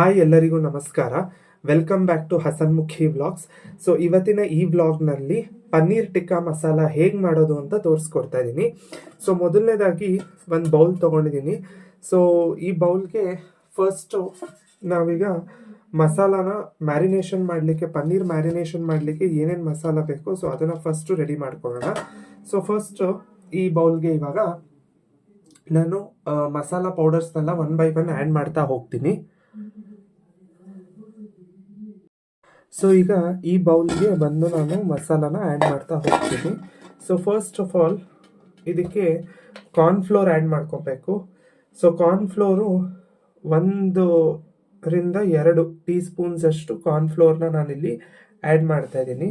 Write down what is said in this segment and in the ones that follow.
Hi ಎಲ್ಲರಿಗೂ ನಮಸ್ಕಾರ. Welcome back to Hasanmukhi vlogs so ಇವತ್ತಿನ ಈ ವ್ಲಾಗ್ನಲ್ಲಿ ಪನ್ನೀರ್ ಟಿಕ್ಕಾ ಮಸಾಲ ಹೇಗೆ ಮಾಡೋದು ಅಂತ ತೋರಿಸ್ಕೊಡ್ತಾ ಇದ್ದೀನಿ ಸೊ ಮೊದಲನೇದಾಗಿ ಒಂದು ಬೌಲ್ ತೊಗೊಂಡಿದ್ದೀನಿ ಸೊ ಈ ಬೌಲ್ಗೆ ಫಸ್ಟು ನಾವೀಗ ಮಸಾಲಾನ ಮ್ಯಾರಿನೇಷನ್ ಮಾಡಲಿಕ್ಕೆ, ಪನ್ನೀರ್ ಮ್ಯಾರಿನೇಷನ್ ಮಾಡಲಿಕ್ಕೆ ಏನೇನು ಮಸಾಲ ಬೇಕು ಸೊ ಅದನ್ನು ಫಸ್ಟು ರೆಡಿ ಮಾಡ್ಕೊಳ್ಳೋಣ. ಸೊ ಫಸ್ಟು ಈ ಬೌಲ್ಗೆ ಇವಾಗ ನಾನು ಮಸಾಲ ಪೌಡರ್ಸ್ನೆಲ್ಲ ಒನ್ ಬೈ ಒನ್ ಆ್ಯಡ್ ಮಾಡ್ತಾ ಹೋಗ್ತೀನಿ. ಸೊ ಈಗ ಈ ಬೌಲ್ಗೆ ಬಂದು ನಾನು ಮಸಾಲಾನ ಆ್ಯಡ್ ಮಾಡ್ತಾ ಹೋಗ್ತೀನಿ. ಸೊ ಫಸ್ಟ್ ಆಫ್ ಆಲ್ ಇದಕ್ಕೆ ಕಾರ್ನ್ಫ್ಲೋರ್ ಆ್ಯಡ್ ಮಾಡ್ಕೋಬೇಕು. ಸೊ ಕಾರ್ನ್ಫ್ಲೋರು ಒಂದು ರಿಂದ ಎರಡು ಟೀ ಸ್ಪೂನ್ಸ್ ಅಷ್ಟು ಕಾರ್ನ್ಫ್ಲೋರ್ನ ನಾನಿಲ್ಲಿ ಆ್ಯಡ್ ಮಾಡ್ತಾ ಇದ್ದೀನಿ.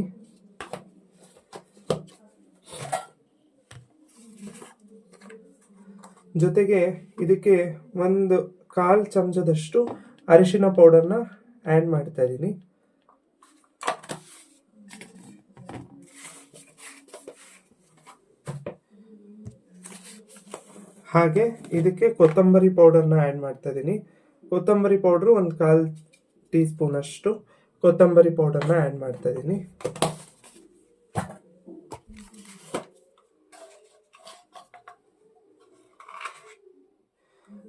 ಜೊತೆಗೆ ಇದಕ್ಕೆ ಒಂದು ಕಾಲು ಚಮಚದಷ್ಟು ಅರಿಶಿನ ಪೌಡರ್ನ ಆ್ಯಡ್ ಮಾಡ್ತಾ ಇದ್ದೀನಿ. ಹಾಗೆ ಇದಕ್ಕೆ ಕೊತ್ತಂಬರಿ ಪೌಡರ್ನ ಆ್ಯಡ್ ಮಾಡ್ತಾ ಇದ್ದೀನಿ ಕೊತ್ತಂಬರಿ ಪೌಡ್ರು ಒಂದು ಕಾಲು ಟೀ ಸ್ಪೂನ್ ಅಷ್ಟು ಕೊತ್ತಂಬರಿ ಪೌಡರ್ನ ಆ್ಯಡ್ ಮಾಡ್ತಾ ಇದ್ದೀನಿ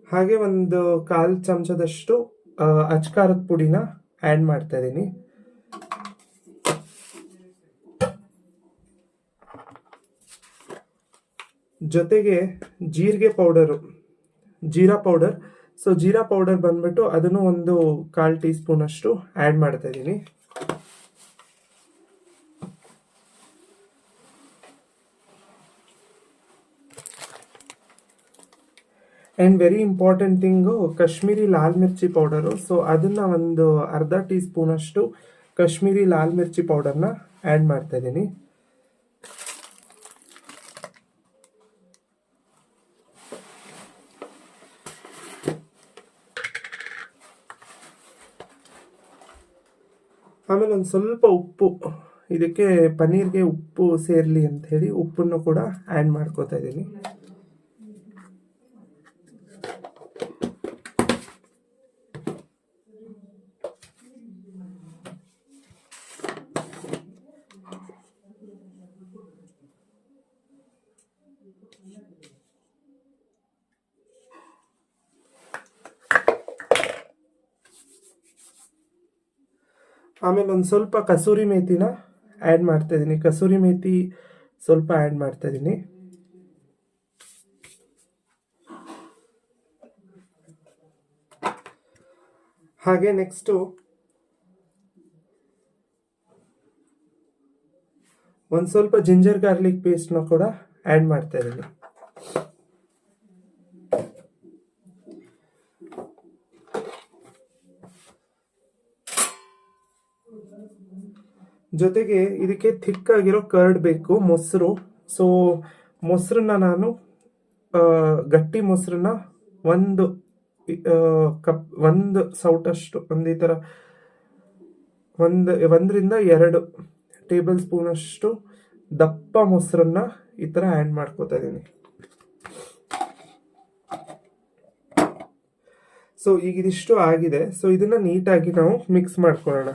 ಹಾಗೆ ಒಂದು ಕಾಲು ಚಮಚದಷ್ಟು ಅಚ್ಕಾರದ ಪುಡಿನ ಆ್ಯಡ್ ಮಾಡ್ತಾ ಇದ್ದೀನಿ ಜೊತೆಗೆ ಜೀರಿಗೆ powder, jeera powder. So jeera powder ಬಂದ್ಬಿಟ್ಟು ಅದನ್ನು ಒಂದು ಕಾಲು ಟೀ ಸ್ಪೂನ್ ಅಷ್ಟು ಆ್ಯಡ್ ಮಾಡ್ತಾ ಇದ್ದೀನಿ. And very important thing Kashmiri Lal ಮಿರ್ಚಿ ಪೌಡರು ಸೊ ಅದನ್ನು ಒಂದು ಅರ್ಧ ಟೀ ಸ್ಪೂನಷ್ಟು ಕಾಶ್ಮೀರಿ ಲಾಲ್ ಮಿರ್ಚಿ ಪೌಡರ್ನ ಆ್ಯಡ್ ಮಾಡ್ತಾ ಇದ್ದೀನಿ. ಆಮೇಲೆ ಒಂದು ಸ್ವಲ್ಪ ಉಪ್ಪು, ಇದಕ್ಕೆ ಪನ್ನೀರ್ಗೆ ಉಪ್ಪು ಸೇರಲಿ ಅಂತ ಹೇಳಿ ಉಪ್ಪನ್ನು ಕೂಡ ಆ್ಯಡ್ ಮಾಡ್ಕೋತಾ ಇದ್ದೀನಿ. ಆಮೇಲೆ ಒಂದು ಸ್ವಲ್ಪ ಕಸೂರಿ ಮೇಥಿನ ಆ್ಯಡ್ ಮಾಡ್ತಾ ಇದ್ದೀನಿ ಕಸೂರಿ ಮೇಥಿ ಸ್ವಲ್ಪ ಆ್ಯಡ್ ಮಾಡ್ತಾ ಇದ್ದೀನಿ ಹಾಗೆ ನೆಕ್ಸ್ಟು ಒಂದು ಸ್ವಲ್ಪ ಜಿಂಜರ್ ಗಾರ್ಲಿಕ್ ಪೇಸ್ಟ್ನ ಕೂಡ ಆ್ಯಡ್ ಮಾಡ್ತಾ ಇದ್ದೀನಿ ಜೊತೆಗೆ ಇದಕ್ಕೆ ಥಿಕ್ ಆಗಿರೋ ಕರ್ಡ್ ಬೇಕು, ಮೊಸರು. ಸೊ ಮೊಸರನ್ನ ನಾನು ಗಟ್ಟಿ ಮೊಸರನ್ನ ಒಂದು ಕಪ್, ಒಂದು ಸೌಟಷ್ಟು, ಒಂದು ಈ ಥರ ಒಂದು, ಒಂದರಿಂದ ಎರಡು ಟೇಬಲ್ ಸ್ಪೂನಷ್ಟು ದಪ್ಪ ಮೊಸರನ್ನ ಈ ಥರ ಆ್ಯಡ್ ಮಾಡ್ಕೋತಾ ಇದ್ದೀನಿ. ಸೊ ಈಗ ಇದಿಷ್ಟು ಆಗಿದೆ. ಸೊ ಇದನ್ನು ನೀಟಾಗಿ ನಾವು ಮಿಕ್ಸ್ ಮಾಡ್ಕೊಳ್ಳೋಣ.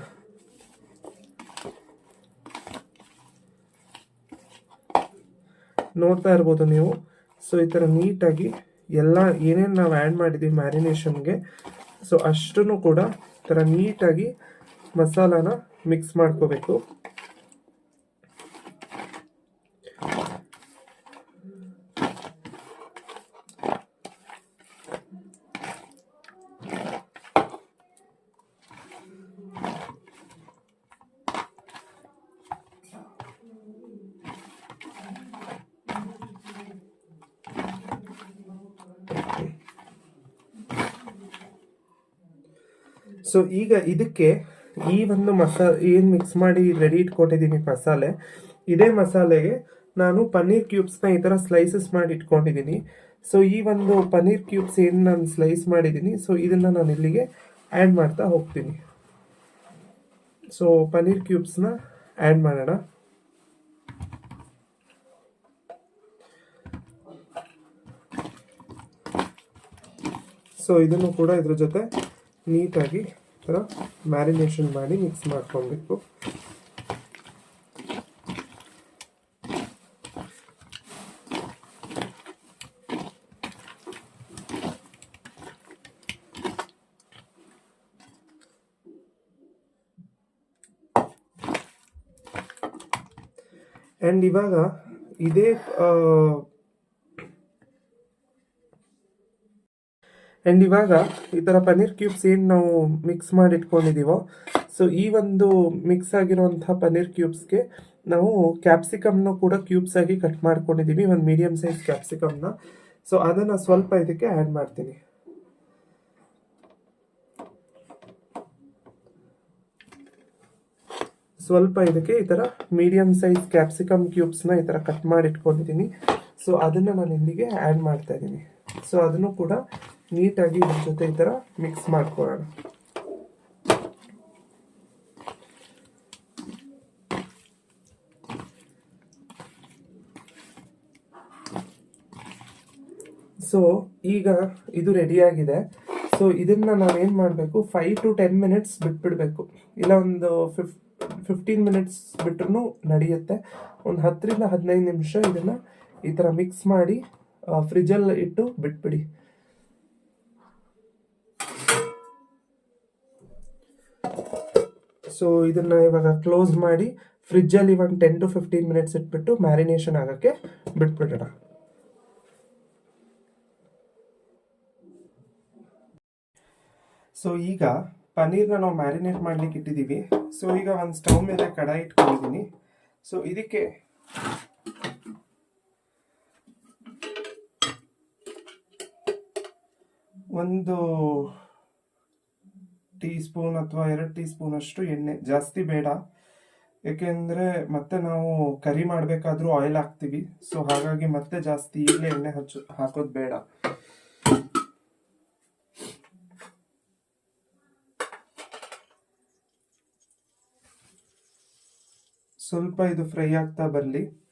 ನೋಡ್ತಾ ಇರ್ಬೋದು ನೀವು. ಸೊ ಈ ಥರ ನೀಟಾಗಿ ಎಲ್ಲ ಏನೇನು ನಾವು ಆ್ಯಡ್ ಮಾಡಿದ್ದೀವಿ ಮ್ಯಾರಿನೇಷನ್ಗೆ ಸೊ ಅಷ್ಟೂ ಕೂಡ ಈ ಥರ ನೀಟಾಗಿ ಮಸಾಲಾನ ಮಿಕ್ಸ್ ಮಾಡ್ಕೋಬೇಕು. ಸೊ ಈಗ ಇದಕ್ಕೆ ಈ ಒಂದು ಮಸಾ ಏನು ಮಿಕ್ಸ್ ಮಾಡಿ ರೆಡಿ ಇಟ್ಕೊಂಡಿದ್ದೀನಿ ಮಸಾಲೆ, ಇದೇ ಮಸಾಲೆಗೆ ನಾನು ಪನ್ನೀರ್ ಕ್ಯೂಬ್ಸ್ನ ಈ ಥರ ಸ್ಲೈಸಸ್ ಮಾಡಿ ಇಟ್ಕೊಂಡಿದ್ದೀನಿ. ಸೊ ಈ ಒಂದು ಪನ್ನೀರ್ ಕ್ಯೂಬ್ಸ್ ಏನು ನಾನು ಸ್ಲೈಸ್ ಮಾಡಿದ್ದೀನಿ ಸೊ ಇದನ್ನು ನಾನು ಇಲ್ಲಿಗೆ ಆ್ಯಡ್ ಮಾಡ್ತಾ ಹೋಗ್ತೀನಿ. ಸೊ ಪನ್ನೀರ್ ಕ್ಯೂಬ್ಸ್ನ ಆ್ಯಡ್ ಮಾಡೋಣ. ಸೊ ಇದನ್ನು ಕೂಡ ಇದ್ರ ಜೊತೆ ನೀಟಾಗಿ ಥರ ಮ್ಯಾರಿನೇಷನ್ ಮಾಡಿ ಮಿಕ್ಸ್ ಮಾಡ್ಕೊಬೇಕು. ಆ್ಯಂಡ್ ಇವಾಗ ಇದೇ ಆ್ಯಂಡ್ ಇವಾಗ ಈ ಥರ ಪನ್ನೀರ್ ಕ್ಯೂಬ್ಸ್ ಏನು ನಾವು ಮಿಕ್ಸ್ ಮಾಡಿ ಇಟ್ಕೊಂಡಿದ್ದೀವೋ ಸೊ ಈ ಒಂದು ಮಿಕ್ಸ್ ಆಗಿರುವಂಥ ಪನ್ನೀರ್ ಕ್ಯೂಬ್ಸ್ಗೆ ನಾವು ಕ್ಯಾಪ್ಸಿಕಮ್ನ ಕೂಡ ಕ್ಯೂಬ್ಸ್ ಆಗಿ ಕಟ್ ಮಾಡ್ಕೊಂಡಿದ್ದೀವಿ ಒಂದು ಮೀಡಿಯಮ್ ಸೈಜ್ ಕ್ಯಾಪ್ಸಿಕಮ್ನ ಸೊ ಅದನ್ನು ಸ್ವಲ್ಪ ಇದಕ್ಕೆ ಆ್ಯಡ್ ಮಾಡ್ತೀನಿ. ಸ್ವಲ್ಪ ಇದಕ್ಕೆ ಈ ಥರ ಮೀಡಿಯಮ್ ಸೈಜ್ ಕ್ಯಾಪ್ಸಿಕಮ್ ಕ್ಯೂಬ್ಸ್ನ ಈ ಥರ ಕಟ್ ಮಾಡಿ ಇಟ್ಕೊಂಡಿದ್ದೀನಿ ಸೊ ಅದನ್ನು ನಾನು ಇಲ್ಲಿಗೆ ಆ್ಯಡ್ ಮಾಡ್ತಾ ಇದ್ದೀನಿ ಸೊ ಅದನ್ನು ಕೂಡ ನೀಟಾಗಿ ಇದ್ರ ಜೊತೆ ಈ ಥರ ಮಿಕ್ಸ್ ಮಾಡ್ಕೊಳ್ಳೋಣ. ಸೊ ಈಗ ಇದು ರೆಡಿಯಾಗಿದೆ ಸೊ ಇದನ್ನ ನಾವೇನು ಮಾಡಬೇಕು? ಫೈವ್ ಟು ಟೆನ್ ಮಿನಿಟ್ಸ್ ಬಿಟ್ಬಿಡಬೇಕು. ಇಲ್ಲ ಒಂದು ಫಿಫ್ ಫಿಫ್ಟೀನ್ ಮಿನಿಟ್ಸ್ ಬಿಟ್ರೂ ನಡೆಯುತ್ತೆ. ಒಂದು ಹತ್ತರಿಂದ ಹದಿನೈದು ನಿಮಿಷ ಇದನ್ನು ಈ ಥರ ಮಿಕ್ಸ್ ಮಾಡಿ ಫ್ರಿಜ್ಜಲ್ಲಿ ಇಟ್ಟು ಬಿಟ್ಬಿಡಿ. ಸೊ ಇದನ್ನ ಇವಾಗ ಕ್ಲೋಸ್ ಮಾಡಿ ಫ್ರಿಜ್ಜಲ್ಲಿ ಒಂದು ಟೆನ್ ಟು ಫಿಫ್ಟೀನ್ ಮಿನಿಟ್ಸ್ ಇಟ್ಬಿಟ್ಟು ಮ್ಯಾರಿನೇಷನ್ ಆಗೋಕ್ಕೆ ಬಿಟ್ಬಿಡೋಣ. ಸೊ ಈಗ ಪನ್ನೀರ್ನ ನಾವು ಮ್ಯಾರಿನೇಟ್ ಮಾಡ್ಲಿಕ್ಕೆ ಇಟ್ಟಿದ್ದೀವಿ. ಸೊ ಈಗ ಒಂದು ಸ್ಟವ್ ಮೇಲೆ ಕಡಾಯಿ ಇಟ್ಕೊಂಡಿದ್ದೀನಿ. ಸೊ ಇದಕ್ಕೆ ಒಂದು ಟೀ ಸ್ಪೂನ್ ಅಥವಾ ಎರಡು ಟೀ ಸ್ಪೂನ್ ಅಷ್ಟು ಎಣ್ಣೆ. ಜಾಸ್ತಿ ಬೇಡ. ಏಕೆಂದರೆ ಮತ್ತೆ ನಾವು ಕರಿ ಮಾಡಬೇಕಾದ್ರೂ ಆಯಿಲ್ ಹಾಕ್ತೀವಿ. ಸೊ ಹಾಗಾಗಿ ಮತ್ತೆ ಜಾಸ್ತಿ ಈಗಲೇ ಎಣ್ಣೆ ಹಚ್ಚು, ಹಾಕೋದು ಬೇಡ. ಸ್ವಲ್ಪ ಇದು ಫ್ರೈ ಆಗ್ತಾ ಬರಲಿ.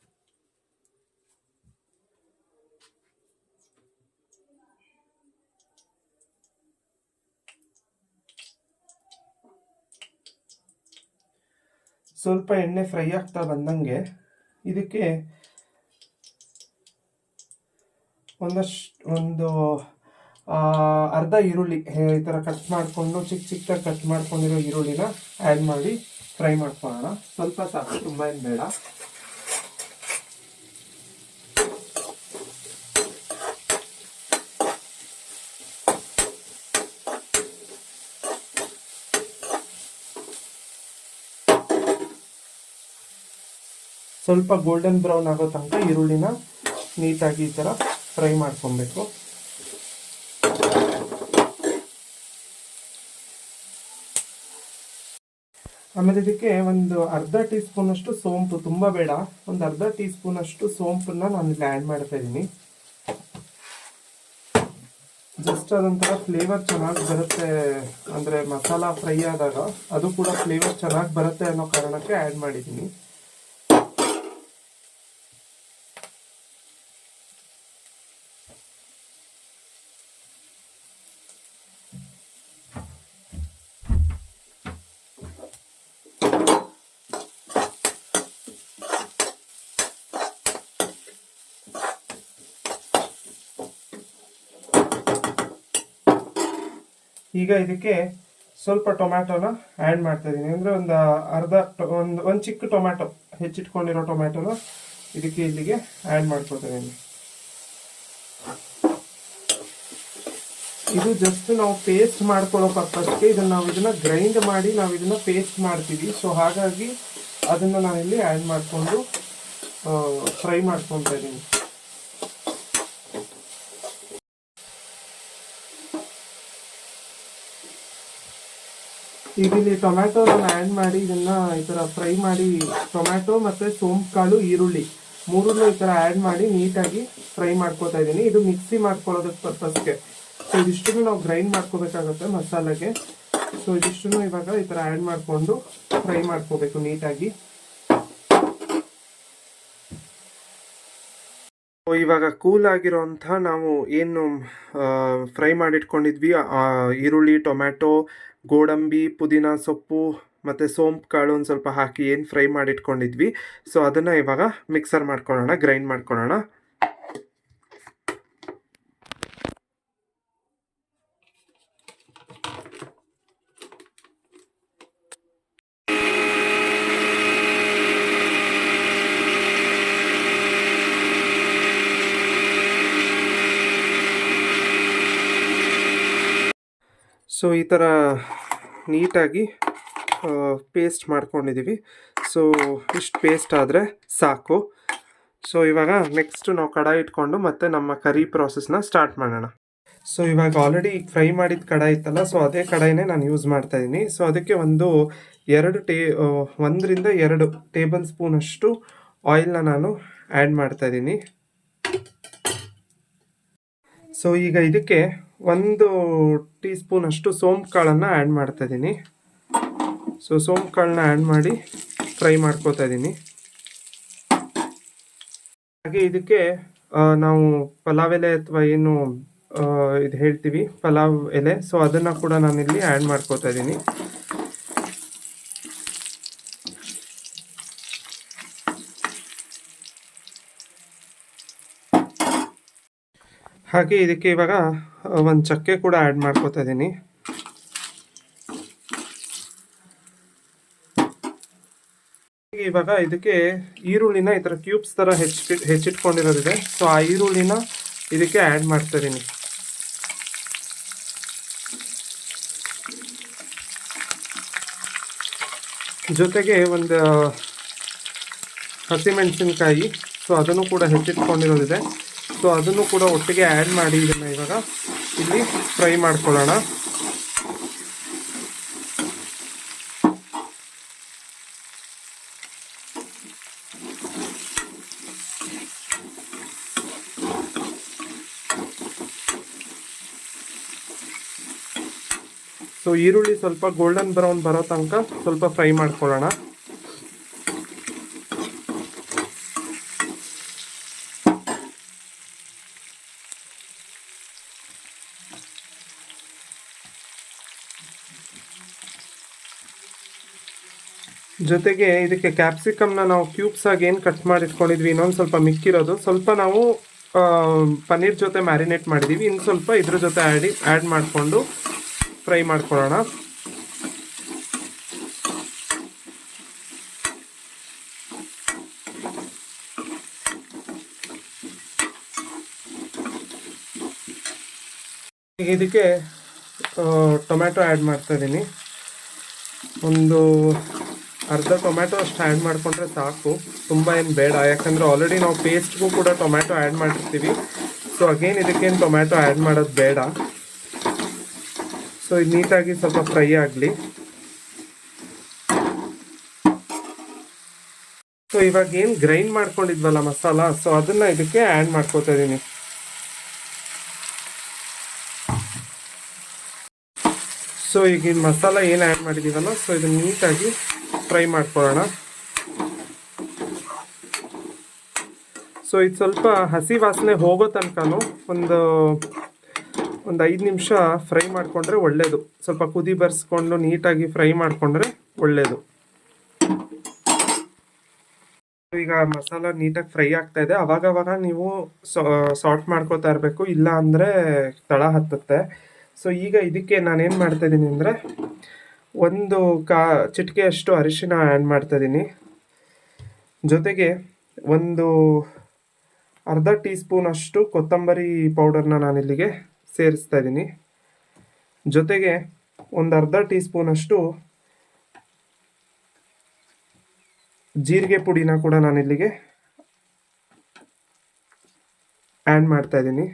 ಸ್ವಲ್ಪ ಎಣ್ಣೆ ಫ್ರೈ ಆಗ್ತಾ ಬಂದಂಗೆ ಇದಕ್ಕೆ ಒಂದಷ್ಟು ಒಂದು ಅರ್ಧ ಈರುಳ್ಳಿ ಈ ಥರ ಕಟ್ ಮಾಡಿಕೊಂಡು ಚಿಕ್ಕ ಚಿಕ್ಕದಾಗಿ ಕಟ್ ಮಾಡ್ಕೊಂಡಿರೋ ಈರುಳ್ಳಿನ ಆ್ಯಡ್ ಮಾಡಿ, ಫ್ರೈ ಮಾಡ್ಕೊಳ್ಳೋಣ. ಸ್ವಲ್ಪ ಸಾಕು, ತುಂಬ ಏನು ಬೇಡ. ಸ್ವಲ್ಪ ಗೋಲ್ಡನ್ ಬ್ರೌನ್ ಆಗೋ ತನಕ ಈರುಳ್ಳಿನ ನೀಟಾಗಿ ಈ ಥರ ಫ್ರೈ ಮಾಡ್ಕೊಬೇಕು. ಆಮೇಲೆ ಇದಕ್ಕೆ ಒಂದು ಅರ್ಧ ಟೀ ಸ್ಪೂನ್ ಅಷ್ಟು ಸೋಂಪು, ತುಂಬ ಬೇಡ, ಒಂದು ಅರ್ಧ ಟೀ ಸ್ಪೂನ್ ಅಷ್ಟು ಸೋಂಪನ್ನ ನಾನು ಇಲ್ಲಿ ಆ್ಯಡ್ ಮಾಡ್ತಾ ಇದ್ದೀನಿ. ಜಸ್ಟ್ ಅದೊಂಥರ ಫ್ಲೇವರ್ ಚೆನ್ನಾಗಿ ಬರುತ್ತೆ, ಅಂದರೆ ಮಸಾಲ ಫ್ರೈ ಆದಾಗ ಅದು ಕೂಡ ಫ್ಲೇವರ್ ಚೆನ್ನಾಗಿ ಬರುತ್ತೆ ಅನ್ನೋ ಕಾರಣಕ್ಕೆ ಆ್ಯಡ್ ಮಾಡಿದ್ದೀನಿ. ಈಗ ಇದಕ್ಕೆ ಸ್ವಲ್ಪ ಟೊಮ್ಯಾಟೊನ ಆ್ಯಡ್ ಮಾಡ್ತಾ ಇದ್ದೀನಿ. ಅಂದರೆ ಒಂದು ಅರ್ಧ ಒಂದು ಒಂದು ಚಿಕ್ಕ ಟೊಮ್ಯಾಟೊ ಹೆಚ್ಚಿಟ್ಕೊಂಡಿರೋ ಟೊಮ್ಯಾಟೊನ ಇದಕ್ಕೆ ಇಲ್ಲಿಗೆ ಆ್ಯಡ್ ಮಾಡ್ಕೊತಾ ಇದ್ದೀನಿ. ಇದು ಜಸ್ಟ್ ನಾವು ಪೇಸ್ಟ್ ಮಾಡ್ಕೊಳ್ಳೋ ಪರ್ಪಸ್ಗೆ ಇದನ್ನು ನಾವು ಇದನ್ನು ಗ್ರೈಂಡ್ ಮಾಡಿ ನಾವು ಇದನ್ನು ಪೇಸ್ಟ್ ಮಾಡ್ತೀವಿ. ಸೊ ಹಾಗಾಗಿ ಅದನ್ನು ನಾನಿಲ್ಲಿ ಆ್ಯಡ್ ಮಾಡಿಕೊಂಡು ಫ್ರೈ ಮಾಡ್ಕೊತಾ ಇದ್ದೀನಿ. ಈಗ ಟೊಮ್ಯಾಟೋನ ಆ್ಯಡ್ ಮಾಡಿ ಇದನ್ನ ಈ ಥರ ಫ್ರೈ ಮಾಡಿ ಟೊಮ್ಯಾಟೊ ಮತ್ತು ಸೋಂಪು ಕಾಳು ಈರುಳ್ಳಿ ಮೂರನ್ನು ಈ ಥರ ಆ್ಯಡ್ ಮಾಡಿ ನೀಟಾಗಿ ಫ್ರೈ ಮಾಡ್ಕೊತಾ ಇದ್ದೀನಿ. ಇದು ಮಿಕ್ಸಿ ಮಾಡ್ಕೊಳ್ಳೋದಕ್ಕೆ ಪರ್ಪಸ್ಗೆ ಸೊ ಇದಿಷ್ಟು ನಾವು ಗ್ರೈಂಡ್ ಮಾಡ್ಕೋಬೇಕಾಗುತ್ತೆ ಮಸಾಲೆಗೆ. ಸೊ ಇದಿಷ್ಟನ್ನು ಇವಾಗ ಈ ಥರ ಆ್ಯಡ್ ಮಾಡಿಕೊಂಡು ಫ್ರೈ ಮಾಡ್ಕೋಬೇಕು ನೀಟಾಗಿ. ಇವಾಗ ಕೂಲ್ ಆಗಿರೋಂಥ ನಾವು ಏನು ಫ್ರೈ ಮಾಡಿಟ್ಕೊಂಡಿದ್ವಿ. ಈರುಳ್ಳಿ, ಟೊಮ್ಯಾಟೊ ಗೋಡಂಬಿ, ಪುದೀನ ಸೊಪ್ಪು ಮತ್ತು ಸೋಂಪು ಕಾಳು ಒಂದು ಸ್ವಲ್ಪ ಹಾಕಿ ಏನು ಫ್ರೈ ಮಾಡಿಟ್ಕೊಂಡಿದ್ವಿ. ಸೊ ಅದನ್ನು ಇವಾಗ ಮಿಕ್ಸರ್ ಮಾಡ್ಕೊಳ್ಳೋಣ ಗ್ರೈಂಡ್ ಮಾಡ್ಕೊಳ್ಳೋಣ ಸೊ ಈ ಥರ ನೀಟಾಗಿ ಪೇಸ್ಟ್ ಮಾಡ್ಕೊಂಡಿದ್ದೀವಿ ಸೊ ಇಷ್ಟು ಪೇಸ್ಟ್ ಆದರೆ ಸಾಕು. ಸೊ ಇವಾಗ ನೆಕ್ಸ್ಟ್ ನಾವು ಕಡಾಯಿ ಇಟ್ಕೊಂಡು ಮತ್ತೆ ನಮ್ಮ ಕರಿ ಪ್ರಾಸೆಸ್ನ ಸ್ಟಾರ್ಟ್ ಮಾಡೋಣ. ಸೊ ಇವಾಗ ಆಲ್ರೆಡಿ ಫ್ರೈ ಮಾಡಿದ ಕಡಾಯಿ ಇತ್ತಲ್ಲ ಸೊ ಅದೇ ಕಡಾಯಿನೇ ನಾನು ಯೂಸ್ ಮಾಡ್ತಾ ಇದ್ದೀನಿ ಸೊ ಅದಕ್ಕೆ ಒಂದು ಎರಡು ಟೇ ಒಂದರಿಂದ ಎರಡು ಟೇಬಲ್ ಸ್ಪೂನಷ್ಟು ಆಯಿಲ್ನ ನಾನು ಆ್ಯಡ್ ಮಾಡ್ತಾ ಇದ್ದೀನಿ ಸೊ ಈಗ ಇದಕ್ಕೆ ಒಂದು ಟೀ ಸ್ಪೂನ್ ಅಷ್ಟು ಸೋಂಪು ಕಾಳನ್ನು ಆ್ಯಡ್ ಮಾಡ್ತಾ ಇದ್ದೀನಿ ಸೊ ಸೋಂಪು ಕಾಳನ್ನ ಆ್ಯಡ್ ಮಾಡಿ ಫ್ರೈ ಮಾಡ್ಕೋತಾ ಇದ್ದೀನಿ ಹಾಗೆ ಇದಕ್ಕೆ ನಾವು ಪಲಾವ್ ಎಲೆ ಅಥವಾ ಏನು ಇದು ಹೇಳ್ತೀವಿ, ಪಲಾವ್ ಎಲೆ. ಸೊ ಅದನ್ನು ಕೂಡ ನಾನಿಲ್ಲಿ ಆ್ಯಡ್ ಮಾಡ್ಕೋತಾ ಇದ್ದೀನಿ ಹಾಗೆ ಇದಕ್ಕೆ ಇವಾಗ ಒಂದು ಚಕ್ಕೆ ಕೂಡ ಆ್ಯಡ್ ಮಾಡ್ಕೋತಾ ಇದ್ದೀನಿ ಇವಾಗ ಇದಕ್ಕೆ ಈರುಳ್ಳಿನ ಈ ಥರ ಕ್ಯೂಬ್ಸ್ ಥರ ಹೆಚ್ಚಿ, ಹೆಚ್ಚಿಟ್ಕೊಂಡಿರೋದಿದೆ. ಸೊ ಆ ಈರುಳ್ಳಿನ ಇದಕ್ಕೆ ಆ್ಯಡ್ ಮಾಡ್ತಾ ಇದ್ದೀನಿ ಜೊತೆಗೆ ಒಂದು ಹಸಿಮೆಣಸಿನ್ಕಾಯಿ. ಸೊ ಅದನ್ನು ಕೂಡ ಹೆಚ್ಚಿಟ್ಕೊಂಡಿರೋದಿದೆ. ಸೊ ಅದನ್ನು ಕೂಡ ಒಟ್ಟಿಗೆ ಆ್ಯಡ್ ಮಾಡಿ ಇದನ್ನು ಇವಾಗ ಇಲ್ಲಿ ಫ್ರೈ ಮಾಡ್ಕೊಳ್ಳೋಣ. ಸೊ ಈರುಳ್ಳಿ ಸ್ವಲ್ಪ ಗೋಲ್ಡನ್ ಬ್ರೌನ್ ಬರೋ ತನಕ ಸ್ವಲ್ಪ ಫ್ರೈ ಮಾಡ್ಕೊಳ್ಳೋಣ. ಜೊತೆಗೆ ಇದಕ್ಕೆ ಕ್ಯಾಪ್ಸಿಕಮ್ನ ನಾವು ಕ್ಯೂಬ್ಸ್ ಆಗಿ ಏನು ಕಟ್ ಮಾಡಿ ಇಟ್ಕೊಂಡಿದ್ವಿ ಇನ್ನೊಂದು ಸ್ವಲ್ಪ ಮಿಕ್ಕಿರೋದು. ಸ್ವಲ್ಪ ನಾವು ಪನ್ನೀರ್ ಜೊತೆ ಮ್ಯಾರಿನೇಟ್ ಮಾಡಿದ್ದೀವಿ ಇನ್ನು ಸ್ವಲ್ಪ ಇದ್ರ ಜೊತೆ ಆ್ಯಡಿ ಆ್ಯಡ್ ಮಾಡಿಕೊಂಡು ಫ್ರೈ ಮಾಡ್ಕೊಳ್ಳೋಣ. ಇದಕ್ಕೆ ಟೊಮ್ಯಾಟೊ ಆ್ಯಡ್ ಮಾಡ್ತಾ ಇದ್ದೀನಿ ಒಂದು ಅರ್ಧ ಟೊಮ್ಯಾಟೊ ಅಷ್ಟು ಆ್ಯಡ್ ಮಾಡಿಕೊಂಡ್ರೆ ಸಾಕು. ತುಂಬ ಏನು ಬೇಡ. ಯಾಕಂದರೆ ಆಲ್ರೆಡಿ ನಾವು ಪೇಸ್ಟ್ಗೂ ಕೂಡ ಟೊಮ್ಯಾಟೊ ಆ್ಯಡ್ ಮಾಡಿರ್ತೀವಿ. ಸೊ ಅಗೇನ್ ಇದಕ್ಕೇನು ಟೊಮ್ಯಾಟೊ ಆ್ಯಡ್ ಮಾಡೋದು ಬೇಡ. ಸೊ ಇದು ನೀಟಾಗಿ ಸ್ವಲ್ಪ ಫ್ರೈ ಆಗಲಿ. ಸೊ ಇವಾಗ ಏನು ಗ್ರೈಂಡ್ ಮಾಡ್ಕೊಂಡಿದ್ವಲ್ಲ ಮಸಾಲ? ಸೊ ಅದನ್ನು ಇದಕ್ಕೆ ಆ್ಯಡ್ ಮಾಡ್ಕೋತಾ ಇದ್ದೀನಿ ಸೊ ಈಗಿನ ಮಸಾಲ ಏನು ಆ್ಯಡ್ ಮಾಡಿದ್ದೀವಲ್ಲ ಸೊ ಇದನ್ನು ನೀಟಾಗಿ ಫ್ರೈ ಮಾಡ್ಕೊಳ್ಳೋಣ. ಸೊ ಇದು ಸ್ವಲ್ಪ ಹಸಿ ವಾಸನೆ ಹೋಗೋ ತನಕನೂ ಒಂದು ಒಂದು ಐದು ನಿಮಿಷ ಫ್ರೈ ಮಾಡಿಕೊಂಡ್ರೆ ಒಳ್ಳೆಯದು ಸ್ವಲ್ಪ ಕುದಿ ಬರ್ಸ್ಕೊಂಡು ನೀಟಾಗಿ ಫ್ರೈ ಮಾಡಿಕೊಂಡ್ರೆ ಒಳ್ಳೆಯದು ಈಗ ಮಸಾಲ ನೀಟಾಗಿ ಫ್ರೈ ಆಗ್ತಾ ಇದೆ. ಅವಾಗ ಅವಾಗ ನೀವು ಸಾಲ್ಟ್ ಮಾಡ್ಕೋತಾ ಇರಬೇಕು. ಇಲ್ಲ ಅಂದರೆ ತಳ ಹತ್ತುತ್ತೆ. ಸೊ ಈಗ ಇದಕ್ಕೆ ನಾನೇನು ಮಾಡ್ತಾ ಇದ್ದೀನಿ ಅಂದರೆ ಒಂದು ಕಾ ಚಿಟಿಕೆಯಷ್ಟು ಅರಿಶಿನ ಆ್ಯಡ್ ಮಾಡ್ತಾಯಿದ್ದೀನಿ ಜೊತೆಗೆ ಒಂದು ಅರ್ಧ ಟೀ ಸ್ಪೂನ್ ಅಷ್ಟು ಕೊತ್ತಂಬರಿ ಪೌಡರ್ನ ನಾನು ಇಲ್ಲಿಗೆ ಸೇರಿಸ್ತಾ ಇದ್ದೀನಿ ಜೊತೆಗೆ ಒಂದು ಅರ್ಧ ಟೀ ಸ್ಪೂನಷ್ಟು ಜೀರಿಗೆ ಪುಡಿನ ಕೂಡ ನಾನು ಇಲ್ಲಿಗೆ ಆ್ಯಡ್ ಮಾಡ್ತಾ ಇದ್ದೀನಿ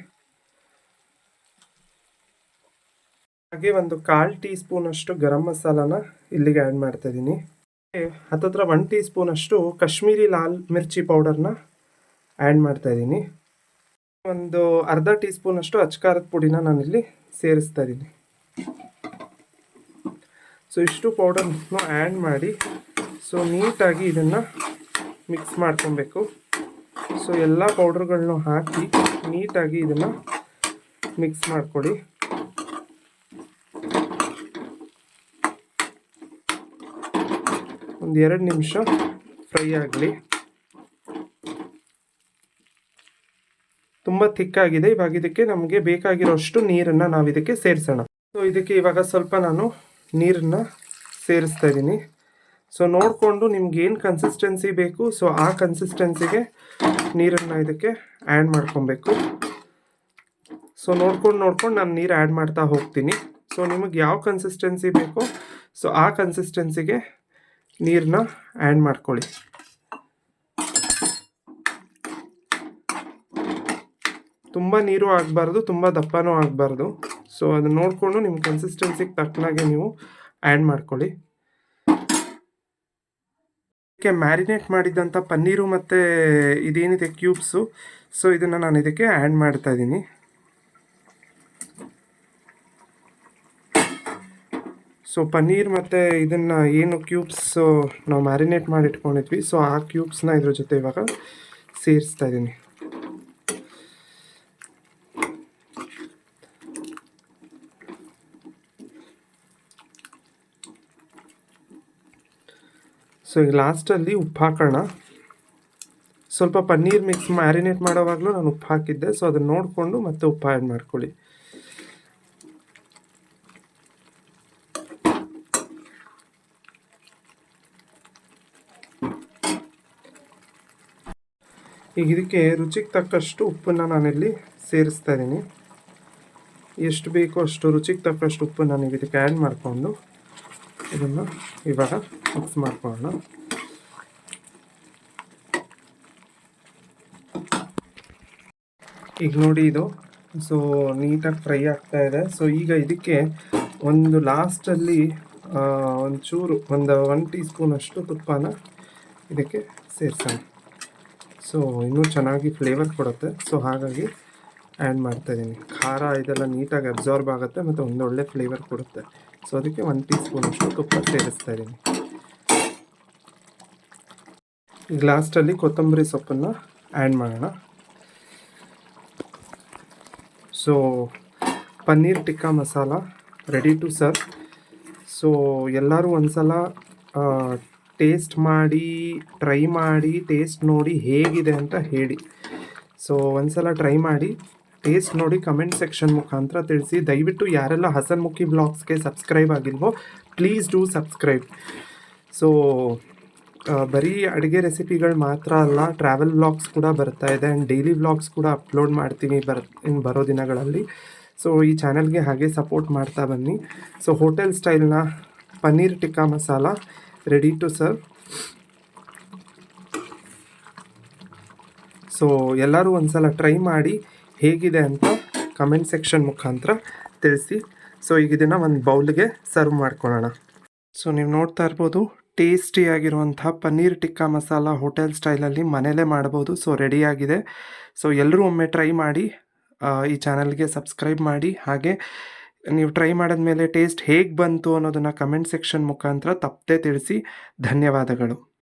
ಹಾಗೆ ಒಂದು ಕಾಲು ಟೀ ಸ್ಪೂನ್ ಅಷ್ಟು ಗರಂ ಮಸಾಲಾನ ಇಲ್ಲಿಗೆ ಆ್ಯಡ್ ಮಾಡ್ತಾ ಇದ್ದೀನಿ. ಹತ್ತತ್ರ ಒನ್ ಟೀ ಸ್ಪೂನ್ ಅಷ್ಟು ಕಾಶ್ಮೀರಿ ಲಾಲ್ ಮಿರ್ಚಿ ಪೌಡರ್ನ ಆ್ಯಡ್ ಮಾಡ್ತಾ ಇದ್ದೀನಿ. ಒಂದು ಅರ್ಧ ಟೀ ಸ್ಪೂನ್ ಅಷ್ಟು ಅಚ್ಕಾರದ ಪುಡಿನ ನಾನಿಲ್ಲಿ ಸೇರಿಸ್ತಾ ಇದ್ದೀನಿ. ಸೊ ಇಷ್ಟು ಪೌಡರ್ನ ಆ್ಯಡ್ ಮಾಡಿ ಸೊ ನೀಟಾಗಿ ಇದನ್ನು ಮಿಕ್ಸ್ ಮಾಡ್ಕೊಬೇಕು. ಸೊ ಎಲ್ಲ ಪೌಡ್ರ್ಗಳನ್ನೂ ಹಾಕಿ ನೀಟಾಗಿ ಇದನ್ನು ಮಿಕ್ಸ್ ಮಾಡ್ಕೊಳ್ಳಿ ಒಂದು ಎರಡು ನಿಮಿಷ ಫ್ರೈ ಆಗಲಿ. ತುಂಬ ಥಿಕ್ಕಾಗಿದೆ. ಇವಾಗ ಇದಕ್ಕೆ ನಮಗೆ ಬೇಕಾಗಿರೋಷ್ಟು ನೀರನ್ನು ನಾವು ಇದಕ್ಕೆ ಸೇರಿಸೋಣ. ಸೊ ಇದಕ್ಕೆ ಇವಾಗ ಸ್ವಲ್ಪ ನಾನು ನೀರನ್ನು ಸೇರಿಸ್ತಾ ಇದ್ದೀನಿ. ಸೊ ನೋಡಿಕೊಂಡು ನಿಮ್ಗೆ ಏನು ಕನ್ಸಿಸ್ಟೆನ್ಸಿ ಬೇಕು ಸೊ ಆ ಕನ್ಸಿಸ್ಟೆನ್ಸಿಗೆ ನೀರನ್ನು ಇದಕ್ಕೆ ಆ್ಯಡ್ ಮಾಡ್ಕೊಬೇಕು. ಸೊ ನೋಡ್ಕೊಂಡು ನೋಡ್ಕೊಂಡು ನಾನು ನೀರು ಆ್ಯಡ್ ಮಾಡ್ತಾ ಹೋಗ್ತೀನಿ. ಸೊ ನಿಮಗೆ ಯಾವ ಕನ್ಸಿಸ್ಟೆನ್ಸಿ ಬೇಕೋ ಸೊ ಆ ಕನ್ಸಿಸ್ಟೆನ್ಸಿಗೆ ನೀರನ್ನ ಆ್ಯಡ್ ಮಾಡ್ಕೊಳ್ಳಿ. ತುಂಬ ನೀರು ಆಗಬಾರ್ದು, ತುಂಬ ದಪ್ಪನೂ ಆಗಬಾರ್ದು. ಸೊ ಅದನ್ನ ನೋಡಿಕೊಂಡು ನಿಮ್ಮ ಕನ್ಸಿಸ್ಟೆನ್ಸಿಗೆ ತಕ್ಕನಾಗೆ ನೀವು ಆ್ಯಡ್ ಮಾಡ್ಕೊಳ್ಳಿ. ಇದಕ್ಕೆ ಮ್ಯಾರಿನೇಟ್ ಮಾಡಿದಂಥ ಪನ್ನೀರು ಮತ್ತು ಇದೇನಿದೆ ಕ್ಯೂಬ್ಸು ಸೊ ಇದನ್ನು ನಾನು ಇದಕ್ಕೆ ಆ್ಯಡ್ ಮಾಡ್ತಾ ಇದ್ದೀನಿ ಸೊ ಪನ್ನೀರ್ ಮತ್ತು ಇದನ್ನು ಏನು ಕ್ಯೂಬ್ಸ್ ನಾವು ಮ್ಯಾರಿನೇಟ್ ಮಾಡಿ ಇಟ್ಕೊಂಡಿದ್ವಿ. ಸೊ ಆ ಕ್ಯೂಬ್ಸ್ನ ಇದ್ರ ಜೊತೆ ಇವಾಗ ಸೇರಿಸ್ತಾ ಇದ್ದೀನಿ ಸೊ ಈಗ ಲಾಸ್ಟಲ್ಲಿ ಉಪ್ಪು ಹಾಕೋಣ. ಸ್ವಲ್ಪ ಪನ್ನೀರ್ ಮಿಕ್ಸ್ ಮ್ಯಾರಿನೇಟ್ ಮಾಡೋವಾಗಲೂ ನಾನು ಉಪ್ಪು ಹಾಕಿದ್ದೆ. ಸೊ ಅದನ್ನು ನೋಡಿಕೊಂಡು ಮತ್ತೆ ಉಪ್ಪು ಆ್ಯಡ್ ಮಾಡ್ಕೊಳ್ಳಿ. ಈಗ ಇದಕ್ಕೆ ರುಚಿಗೆ ತಕ್ಕಷ್ಟು ಉಪ್ಪನ್ನು ನಾನಿಲ್ಲಿ ಸೇರಿಸ್ತಾ ಇದ್ದೀನಿ. ಎಷ್ಟು ಬೇಕೋ ಅಷ್ಟು ರುಚಿಗೆ ತಕ್ಕಷ್ಟು ಉಪ್ಪನ್ನು ನೀವು ಇದಕ್ಕೆ ಆ್ಯಡ್ ಮಾಡಿಕೊಂಡು ಇದನ್ನು ಇವಾಗ ಮಿಕ್ಸ್ ಮಾಡ್ಕೊಳ್ಳೋಣ. ಈಗ ನೋಡಿ ಇದು. ಸೊ ನೀಟಾಗಿ ಫ್ರೈ ಆಗ್ತಾ ಇದೆ. ಸೊ ಈಗ ಇದಕ್ಕೆ ಒಂದು ಲಾಸ್ಟಲ್ಲಿ ಒಂಚೂರು, ಒಂದು ಒನ್ ಟೀ ಸ್ಪೂನಷ್ಟು ತುಪ್ಪನ ಇದಕ್ಕೆ ಸೇರಿಸೋಣ. ಸೊ ಇನ್ನೂ ಚೆನ್ನಾಗಿ ಫ್ಲೇವರ್ ಕೊಡುತ್ತೆ. ಸೊ ಹಾಗಾಗಿ ಆ್ಯಡ್ ಮಾಡ್ತಾಯಿದ್ದೀನಿ ಖಾರ ಇದೆಲ್ಲ ನೀಟಾಗಿ ಅಬ್ಸಾರ್ಬ್ ಆಗುತ್ತೆ ಮತ್ತು ಒಂದೊಳ್ಳೆ ಫ್ಲೇವರ್ ಕೊಡುತ್ತೆ. ಸೊ ಅದಕ್ಕೆ ಒಂದು ಟೀ ಸ್ಪೂನಷ್ಟು ತುಪ್ಪ ಸೇರಿಸ್ತಾ ಇದ್ದೀನಿ ಈಗ ಲಾಸ್ಟಲ್ಲಿ ಕೊತ್ತಂಬರಿ ಸೊಪ್ಪನ್ನು ಆ್ಯಡ್ ಮಾಡೋಣ. So paneer tikka masala ready to serve so ಎಲ್ಲರೂ ಒಂದ್ಸಲ ಟೇಸ್ಟ್ ಮಾಡಿ, ಟ್ರೈ ಮಾಡಿ, ಟೇಸ್ಟ್ ನೋಡಿ ಹೇಗಿದೆ ಅಂತ ಹೇಳಿ. ಸೊ ಒಂದ್ಸಲ ಟ್ರೈ ಮಾಡಿ, ಟೇಸ್ಟ್ ನೋಡಿ ಕಮೆಂಟ್ ಸೆಕ್ಷನ್ ಮುಖಾಂತರ ತಿಳಿಸಿ. ದಯವಿಟ್ಟು ಯಾರೆಲ್ಲ ಹಸನ್ಮುಖಿ ಬ್ಲಾಗ್ಸ್ಗೆ ಸಬ್ಸ್ಕ್ರೈಬ್ ಆಗಿಲ್ವೋ ಪ್ಲೀಸ್ ಡೂ ಸಬ್ಸ್ಕ್ರೈಬ್ ಸೊ ಬರೀ ಅಡುಗೆ ರೆಸಿಪಿಗಳು ಮಾತ್ರ ಅಲ್ಲ ಟ್ರಾವೆಲ್ ವ್ಲಾಗ್ಸ್ ಕೂಡ ಬರ್ತಾ ಇದೆ ಆ್ಯಂಡ್ ಡೈಲಿ ವ್ಲಾಗ್ಸ್ ಕೂಡ ಅಪ್ಲೋಡ್ ಮಾಡ್ತೀನಿ ಬರ್ ಇನ್ನು ಬರೋ ದಿನಗಳಲ್ಲಿ. ಸೊ ಈ ಚಾನಲ್ಗೆ ಹಾಗೆ ಸಪೋರ್ಟ್ ಮಾಡ್ತಾ ಬನ್ನಿ. So hotel ಸ್ಟೈಲ್ನ paneer tikka masala ready to serve so ಎಲ್ಲರೂ ಒಂದ್ಸಲ ಟ್ರೈ ಮಾಡಿ ಹೇಗಿದೆ ಅಂತ ಕಮೆಂಟ್ ಸೆಕ್ಷನ್ ಮುಖಾಂತರ ತಿಳಿಸಿ. ಸೊ ಈಗ ಇದನ್ನು ಒಂದು ಬೌಲ್ಗೆ ಸರ್ವ್ ಮಾಡ್ಕೊಳ್ಳೋಣ. ಸೊ ನೀವು ನೋಡ್ತಾ ಇರ್ಬೋದು ಟೇಸ್ಟಿಯಾಗಿರುವಂಥ ಪನ್ನೀರ್ ಟಿಕ್ಕಾ ಮಸಾಲ ಹೋಟೆಲ್ ಸ್ಟೈಲಲ್ಲಿ ಮನೇಲೇ ಮಾಡ್ಬೋದು. ಸೊ ರೆಡಿಯಾಗಿದೆ ಸೊ ಎಲ್ಲರೂ ಒಮ್ಮೆ ಟ್ರೈ ಮಾಡಿ ಈ ಚಾನಲ್ಗೆ ಸಬ್ಸ್ಕ್ರೈಬ್ ಮಾಡಿ. ಹಾಗೆ ನೀವು ಟ್ರೈ ಮಾಡಿದ ಮೇಲೆ ಟೇಸ್ಟ್ ಹೇಗೆ ಬಂತು ಅನ್ನೋದನ್ನು ಕಮೆಂಟ್ ಸೆಕ್ಷನ್ ಮುಖಾಂತರ ತಪ್ಪದೆ ತಿಳಿಸಿ. ಧನ್ಯವಾದಗಳು.